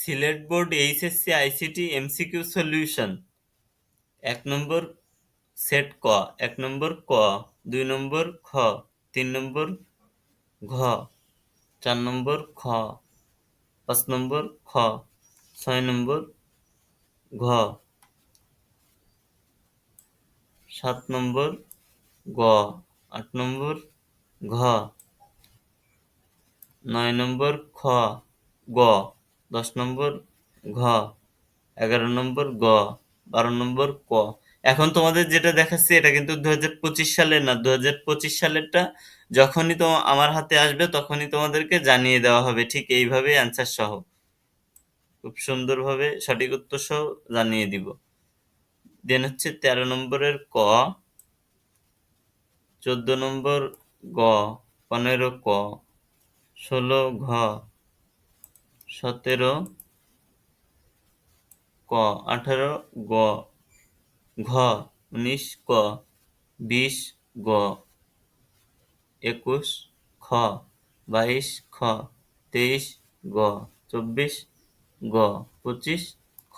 Sylhet board HSC ICT MCQ solution. এক নম্বর set ক, এক নম্বর ক, দুই নম্বর খ, তিন নম্বর ঘ, চার নম্বর খ, পাঁচ নম্বর খ, ছয় নম্বর ঘ, সাত নম্বর গ, আট নম্বর ঘ, নয় নম্বর খ, গ। দশ নম্বর ঘ, এগারো নম্বর গ, বারো নম্বর ক। এখন তোমাদের যেটা দেখাচ্ছি, এটা কিন্তু দু হাজার পঁচিশ সালের না দু হাজার পঁচিশ সালেরটা যখনই তো আমার হাতে আসবে, তখনই তোমাদেরকে জানিয়ে দেওয়া হবে। ঠিক এইভাবে অ্যান্সার সহ। খুব সুন্দরভাবে সঠিক উত্তর সহ জানিয়ে দিব। দেন হচ্ছে তেরো নম্বরের ক, চোদ্দ নম্বর গ, পনেরো ক, ষোলো ঘ সতেরো ক, আঠারো গ, ঘ, উনিশ ক, বিশ গ, একুশ খ, বাইশ খ, তেইশ গ, চব্বিশ গ, পঁচিশ খ।